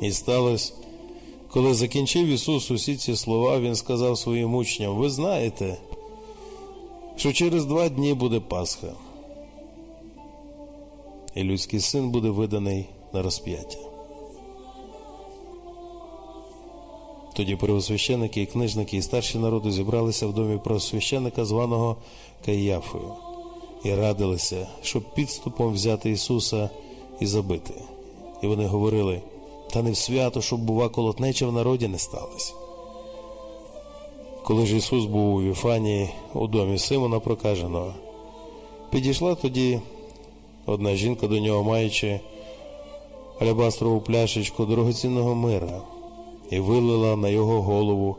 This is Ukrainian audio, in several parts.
І сталося, коли закінчив Ісус усі ці слова, Він сказав своїм учням: Ви знаєте, що через два дні буде Пасха, і людський син буде виданий на розп'яття. Тоді первосвященники і книжники і старші народу зібралися в домі первосвященника, званого Каїафою, і радилися, щоб підступом взяти Ісуса і забити. І вони говорили: та не в свято, щоб бува колотнеча в народі не сталося. Коли ж Ісус був у Віфанії, у домі Симона прокаженого, підійшла тоді одна жінка до нього, маючи алябастрову пляшечку дорогоцінного мира, і вилила на його голову,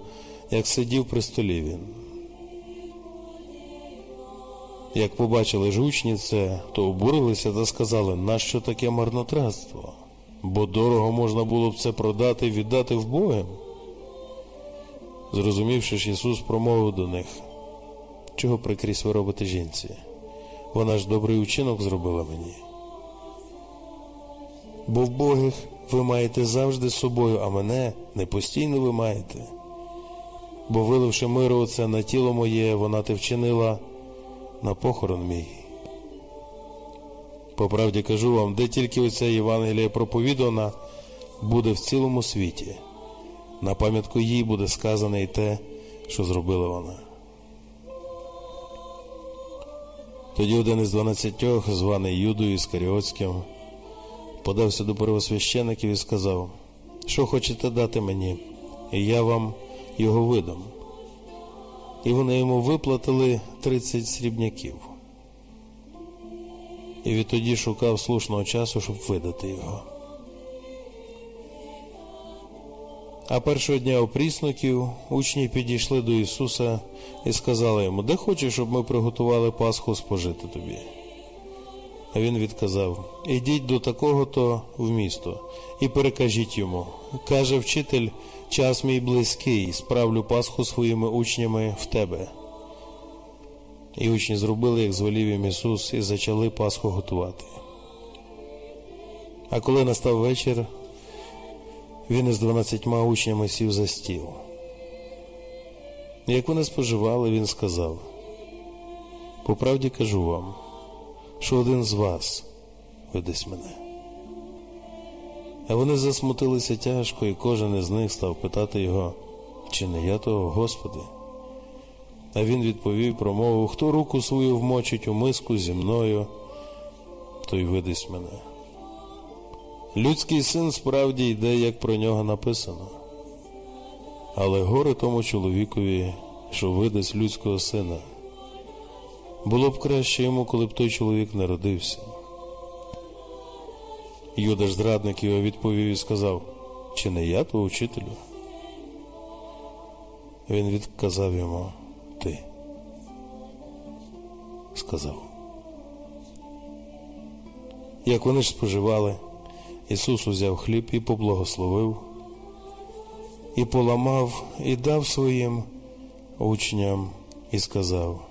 як сидів при столі він. Як побачили ж учні це, то обурилися та сказали, нащо таке марнотратство? Бо дорого можна було б це продати і віддати вбогим. Зрозумівши ж, Ісус промовив до них, чого прикрість ви робите жінці? Вона ж добрий учинок зробила мені. Бо вбогих ви маєте завжди з собою, а мене не постійно ви маєте. Бо виливши миру оце на тіло моє, вона те вчинила на похорон мій. По правді кажу вам, де тільки оця Євангелія проповідана, буде в цілому світі. На пам'ятку їй буде сказане і те, що зробила вона. Тоді один із дванадцятьох, званий Юдою Іскаріотським, подався до первосвящеників і сказав, що хочете дати мені, і я вам його видам. І вони йому виплатили 30 срібняків. І відтоді шукав слушного часу, щоб видати його. А першого дня у опрісноків учні підійшли до Ісуса і сказали йому, де хочеш, щоб ми приготували Пасху спожити тобі. А він відказав: Ідіть до такого-то в місто і перекажіть йому. Каже вчитель, час мій близький, справлю Пасху своїми учнями в тебе. І учні зробили, як звелів їм Ісус, і почали Пасху готувати. А коли настав вечір, він із дванадцятьма учнями сів за стіл. Як вони споживали, він сказав: По правді кажу вам, що один з вас видасть мене. А вони засмутилися тяжко, і кожен із них став питати його, чи не я того, Господи? А він відповів промову, хто руку свою вмочить у миску зі мною, той видасть мене. Людський син справді йде, як про нього написано. Але горе тому чоловікові, що видасть людського сина. Було б краще йому, коли б той чоловік не родився. Юда ж зрадник його відповів і сказав, чи не я то учителю? Він відказав йому, Сказав. Як вони ж споживали, Ісус узяв хліб і поблагословив, і поламав, і дав своїм учням, і сказав: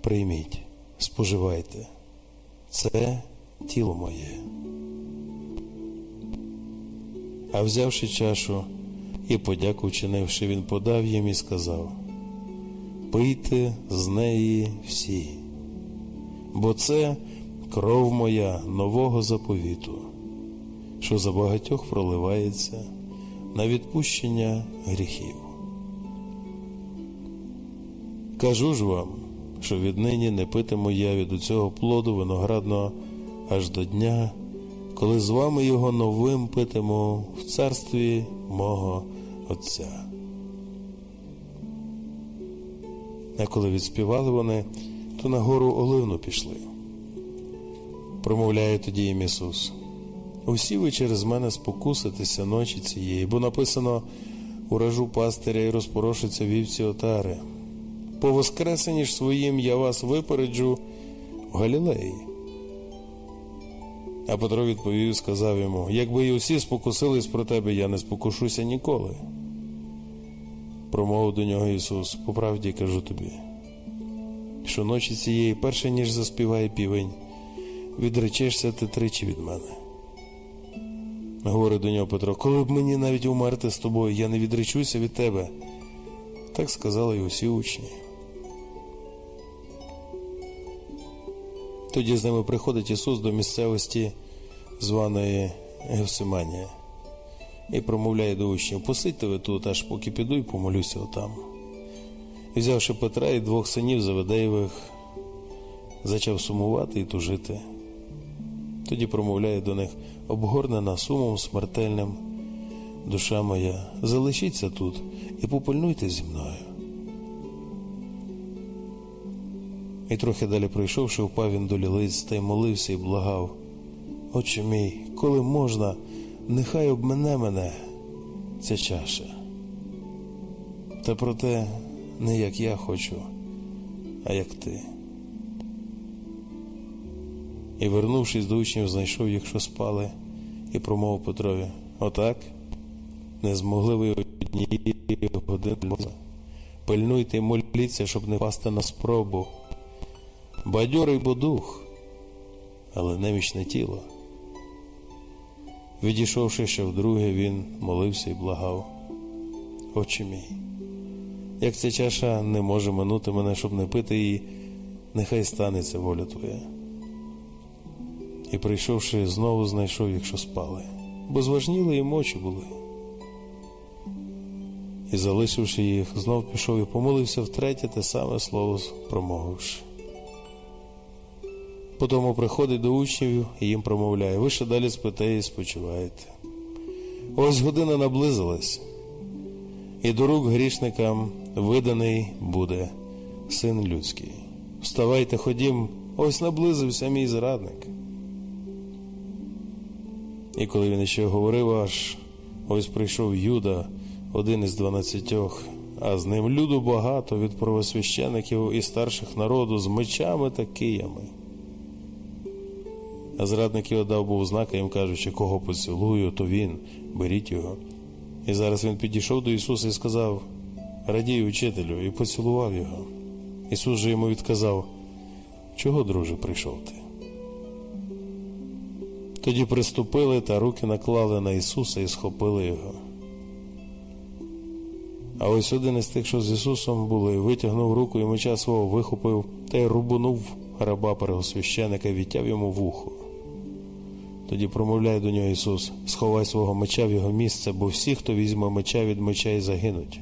Прийміть, споживайте, це тіло моє. А взявши чашу і подяку вчинивши, він подав їм і сказав: Пийте з неї всі бо це кров моя нового заповіту, що за багатьох проливається на відпущення гріхів. Кажу ж вам, що віднині не питиму я від цього плоду виноградного аж до дня, коли з вами його новим питиму в царстві мого Отця. А коли відспівали вони, то на гору Оливну пішли. Промовляє тоді їм Ісус. Усі ви через мене спокуситеся ночі цієї, бо написано уражу пастиря і розпорошиться вівці отари. По воскресенні ж своїм я вас випереджу в Галілеї. А Петро відповів і сказав йому: якби і усі спокусились про тебе, я не спокушуся ніколи. Промовив до нього Ісус, по правді кажу тобі що ночі цієї, перше ніж заспіває півень, відречешся ти тричі від мене. Говорить до нього Петро, коли б мені навіть умерти з тобою, я не відречуся від тебе. Так сказали й усі учні. Тоді з ними приходить Ісус до місцевості, званої Гевсиманія, і промовляє до учнів: посидьте ви тут, аж поки піду і помолюся отам. І взявши Петра і двох синів Заведеєвих, зачав сумувати і тужити. Тоді промовляє до них, обгорнена сумом смертельним, душа моя, залишіться тут і попильнуйте зі мною. І трохи далі пройшовши, впав він до лілиць та й молився і благав. Отче мій, коли можна, нехай обмене мене ця чаша. Та проте не як я хочу, а як ти. І, вернувшись до учнів, знайшов їх, що спали, і промовив Петрові: Отак, не змогли ви однієї години. Пильнуйте і моліться, щоб не пасти на спробу. Бадьорий бо дух, але немічне тіло. Відійшовши ще вдруге, він молився і благав. Отче мій, як ця чаша не може минути мене, щоб не пити її, нехай станеться воля Твоя. І прийшовши, знову знайшов їх, що спали, бо зважніли їм очі були. І, залишивши їх, знов пішов і помолився втретє те саме слово промовивши. Потому приходить до учнів і їм промовляє, ви ще далі спите і спочиваєте. Ось година наблизилась, і до рук грішникам виданий буде син людський. Вставайте, ходім, ось наблизився мій зрадник. І коли він ще говорив, аж ось прийшов Юда, один із дванадцятьох, а з ним люду багато від правосвящеників і старших народу з мечами та киями. А зрадників дав був знака їм кажучи, кого поцілую, то він, беріть його. І зараз він підійшов до Ісуса і сказав: Радій, учителю, і поцілував його. Ісус же йому відказав, чого, друже, прийшов ти? Тоді приступили та руки наклали на Ісуса і схопили його. А ось один із тих, що з Ісусом були, витягнув руку і меча свого вихопив та й рубанув раба первосвященика і відтяв йому вухо. Тоді промовляє до нього Ісус: сховай свого меча в його місце, бо всі, хто візьме меча від меча і загинуть.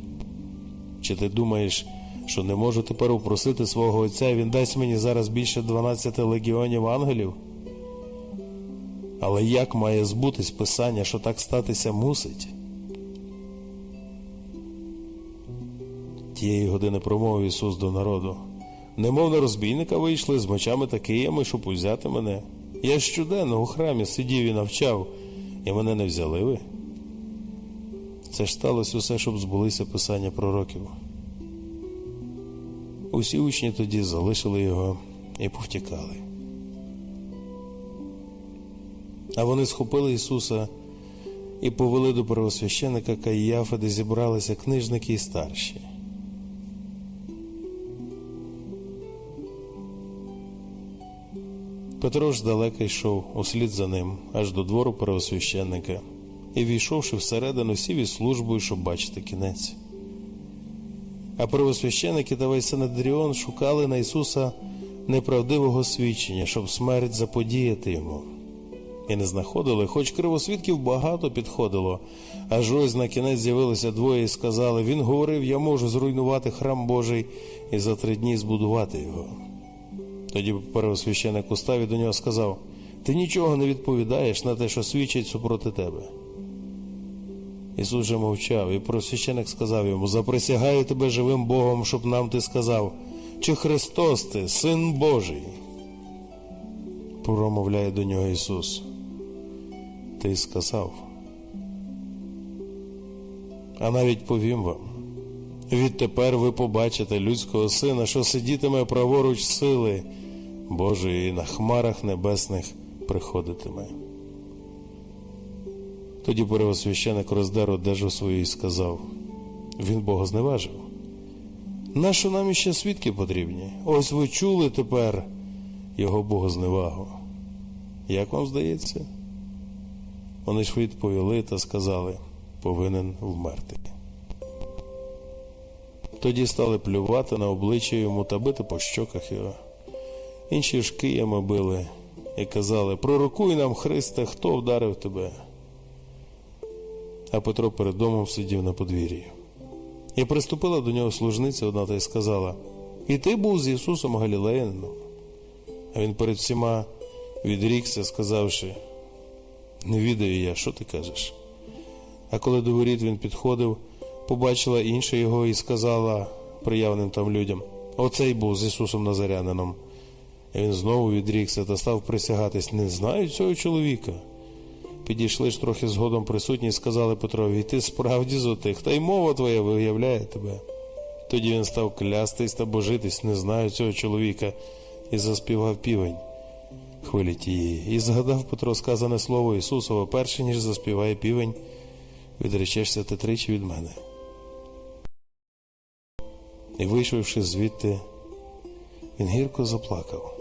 Чи ти думаєш, що не можу тепер упросити свого Отця, і він дасть мені зараз більше 12 легіонів ангелів? Але як має збутись Писання, що так статися мусить? Тієї години промовив Ісус до народу. Немов на розбійника вийшли з мечами та киями, щоб узяти мене. Я щоденно у храмі сидів і навчав, і мене не взяли ви. Це ж сталося усе, щоб збулися писання пророків. Усі учні тоді залишили його і повтікали. А вони схопили Ісуса і повели до первосвященика Каїяфа, де зібралися книжники і старші. Петро ж далеко йшов услід за ним, аж до двору первосвященника, і, війшовши всередину, сів із службою, щоб бачити кінець. А первосвященики та весь Синедріон шукали на Ісуса неправдивого свідчення, щоб смерть заподіяти йому. І не знаходили, хоч кривосвідків багато підходило, аж ось на кінець з'явилися двоє і сказали: Він говорив: Я можу зруйнувати храм Божий і за три дні збудувати його. Тоді первосвященик устав і до нього сказав: Ти нічого не відповідаєш на те, що свідчить супроти тебе. Ісус же мовчав, і первосвященик сказав йому: Заприсягаю тебе живим Богом, щоб нам ти сказав, чи Христос ти, Син Божий. Промовляє до нього Ісус. Ти сказав. А навіть повім вам. Відтепер ви побачите людського сина, що сидітиме праворуч сили Божої і на хмарах небесних приходитиме. Тоді первосвященик роздер одежу свою і сказав Він Бога зневажив. Нащо нам іще свідки потрібні? Ось ви чули тепер його богозневагу. Як вам здається? Вони ж відповіли та сказали, повинен вмерти. Тоді стали плювати на обличчя йому та бити по щоках його. Інші ж киями били і казали: Пророкуй нам, Христе, хто вдарив тебе? А Петро перед домом сидів на подвір'ї. І приступила до нього служниця одна та й сказала: І ти був з Ісусом Галілеянином. А він перед всіма відрікся, сказавши: Не відаю я, що ти кажеш. А коли до воріт він підходив, побачила інша його і сказала приявним там людям: Оцей був з Ісусом Назарянином. Він знову відрікся та став присягатись: Не знаю цього чоловіка. Підійшли ж трохи згодом присутні і сказали Петрові, ти справді з отих, та й мова твоя виявляє тебе. Тоді він став клястись та божитись, не знаю цього чоловіка, і заспівав півень хвилі тієї. І згадав Петро сказане слово Ісусове, перше ніж заспіває півень, відречешся ти тричі від мене. І вийшовши звідти, він гірко заплакав.